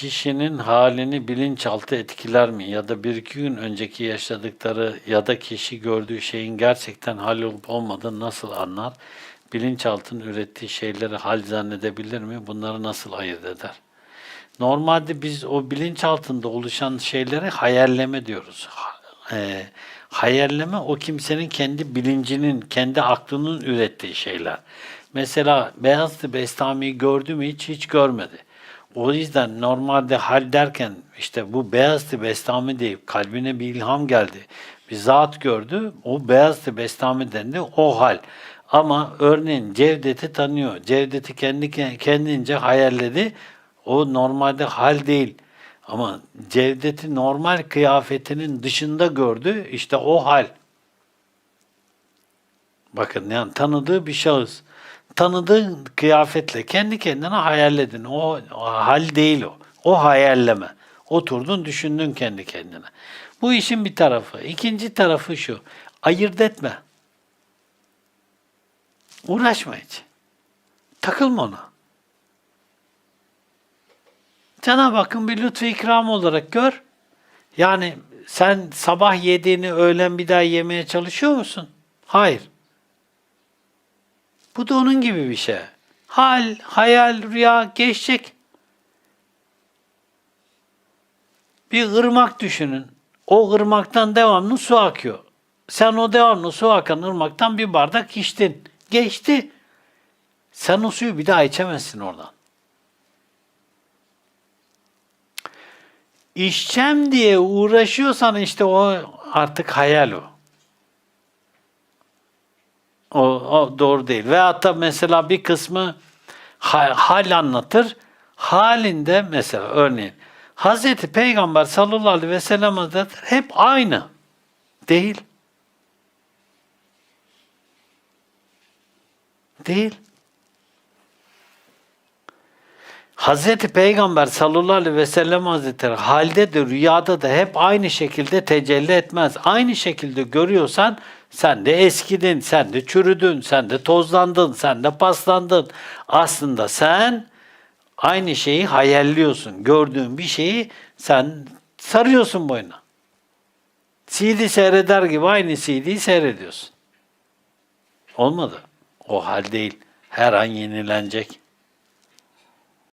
kişinin halini bilinçaltı etkiler mi? Ya da bir iki gün önceki yaşadıkları ya da kişi gördüğü şeyin gerçekten hal olup olmadığını nasıl anlar? Bilinçaltının ürettiği şeyleri hal zannedebilir mi? Bunları nasıl ayırt eder? Normalde biz o bilinç altında oluşan şeylere hayalleme diyoruz. E, hayalleme o kimsenin kendi bilincinin, kendi aklının ürettiği şeyler. Mesela Beyazıt Bestami'yi gördü mü hiç hiç görmedi. O yüzden normalde hal derken işte bu Beyazıt Bestami deyip kalbine bir ilham geldi. Bir zat gördü. O Beyazıt Bestami dendi. O hal. Ama örneğin Cevdet'i tanıyor. Cevdet'i kendi kendince hayalledi. O normalde hal değil. Ama Cevdet'i normal kıyafetinin dışında gördü. İşte o hal. Bakın yani tanıdığı bir şahıs. Tanıdığı kıyafetle kendi kendine hayalledin. O, o hal değil o. O hayalleme. Oturdun düşündün kendi kendine. Bu işin bir tarafı. İkinci tarafı şu. Ayırt etme. Uğraşma hiç. Takılma ona. Cenab-ı Hakk'ın bir lütfu ikram olarak gör. Yani sen sabah yediğini öğlen bir daha yemeye çalışıyor musun? Hayır. Bu da onun gibi bir şey. Hal, hayal, rüya geçecek. Bir ırmak düşünün. O ırmaktan devamlı su akıyor. Sen o devamlı su akan ırmaktan bir bardak içtin. Geçti. Sen o suyu bir daha içemezsin oradan. İçeceğim diye uğraşıyorsan işte o artık hayal o. O, o doğru değil. Ve hatta mesela bir kısmı ha- hal anlatır. Halinde mesela örneğin Hazreti Peygamber sallallahu aleyhi ve sellem Hazretleri hep aynı. Değil. Değil. Hazreti Peygamber sallallahu aleyhi ve sellem Hazretleri halde de rüyada da hep aynı şekilde tecelli etmez. Aynı şekilde görüyorsan sen de eskidin, sen de çürüdün, sen de tozlandın, sen de paslandın. Aslında sen aynı şeyi hayalliyorsun. Gördüğün bir şeyi sen sarıyorsun boyuna. CD seyreder gibi aynı CD'yi seyrediyorsun. Olmadı. O hal değil. Her an yenilenecek.